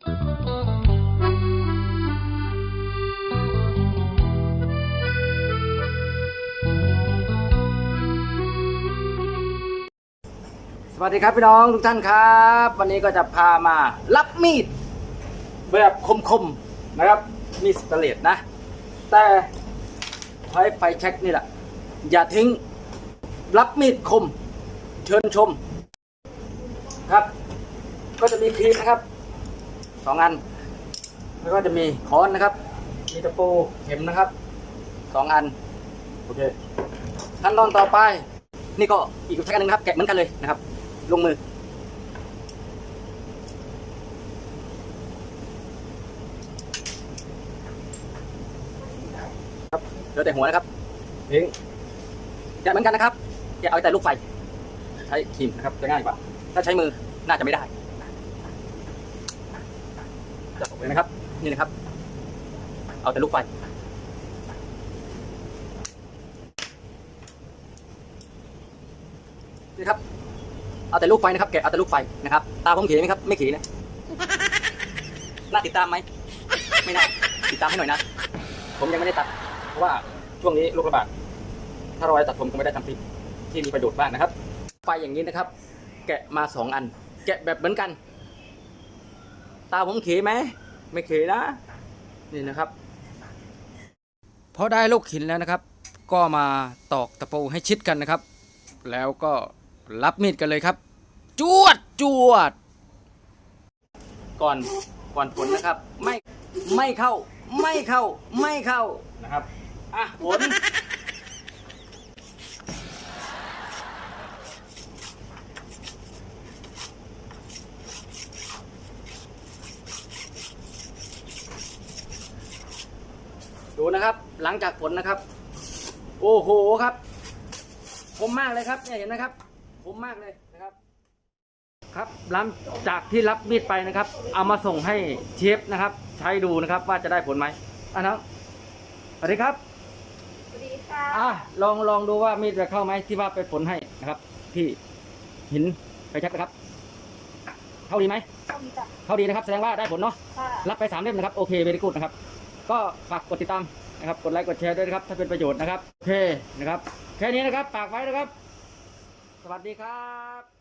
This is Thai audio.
สวัสดีครับพี่น้องทุกท่านครับ วันนี้ก็จะพามารับมีด แบบคมๆนะครับ มีดสเตเลสนะ แต่ใช้ไฟแช็กนี่แหละ อย่าทิ้งรับมีดคม เชิญชม ครับ ก็จะมีครีมนะครับ สองอัน แล้วก็จะมีค้อนนะครับ มีตะปูเข็มนะครับสองอันโอเคขั้นตอนต่อไป นี่ก็อีกแพ็กอันหนึงนะครับ แกะเหมือนกันเลยนะครับ ลงมือครับเหลือแต่หัวนะครับเองแกะเหมือนกันนะครับแกะเอาแต่ลูกไฟ ใช้ครีมนะครับจะง่ายกว่า ถ้าใช้มือน่าจะไม่ได้ จะออกเลยนะครับ นี่นะครับ เอาแต่ลูกไฟนี่ครับ เอาแต่ลูกไฟนะครับ แกะเอาแต่ลูกไฟนะครับ ตาผมขีไหมครับ ไม่ขีนะ น่าติดตามไหม ไม่น่า ติดตามให้หน่อยนะ ผมยังไม่ได้ตัด เพราะว่าช่วงนี้โรคระบาด ถ้าเราได้ตัดผมคงไม่ได้ทำคลิปที่มีประโยชน์บ้างนะครับ ไฟอย่างนี้นะครับ แกะมาสองอัน แกะแบบเหมือนกัน ตาผมขีไหมไม่ขีนะนี่นะครับพอได้ลูกหินแล้วนะครับ ก็มาตอกตะปูให้ชิดกันนะครับ แล้วก็รับมีดกันเลยครับ จวดจวด ก่อนก่อนผลนะครับ ไม่ไม่เข้าไม่เข้าไม่เข้านะครับอะผล ดูนะครับ หลังจากผลนะครับ โอ้โหครับผมมากเลยครับเนี่ยเห็นนะครับผมมากเลยนะครับ ครับหลังจากที่รับมีดไปนะครับ เอามาส่งให้เชฟนะครับ ใช้ดูนะครับว่าจะได้ผลไหมอะน้องสวัสดีครับสวัสดีค่ะอะลองลองดูว่ามีดจะเข้าไหมที่ว่าไปผลให้นะครับ ที่หินไปเช็คนะครับ เข้าดีไหมสวัสดีจ้ะเข้าดีนะครับ แสดงว่าได้ผลเนาะค่ะรับไปสามเล่มนะครับโอเคเวรี่กูดนะครับ ก็ฝากกดติดตามนะครับ กดไลค์กดแชร์ด้วยนะครับ ถ้าเป็นประโยชน์นะครับโอเคนะครับ แค่นี้นะครับฝากไว้นะครับ สวัสดีครับ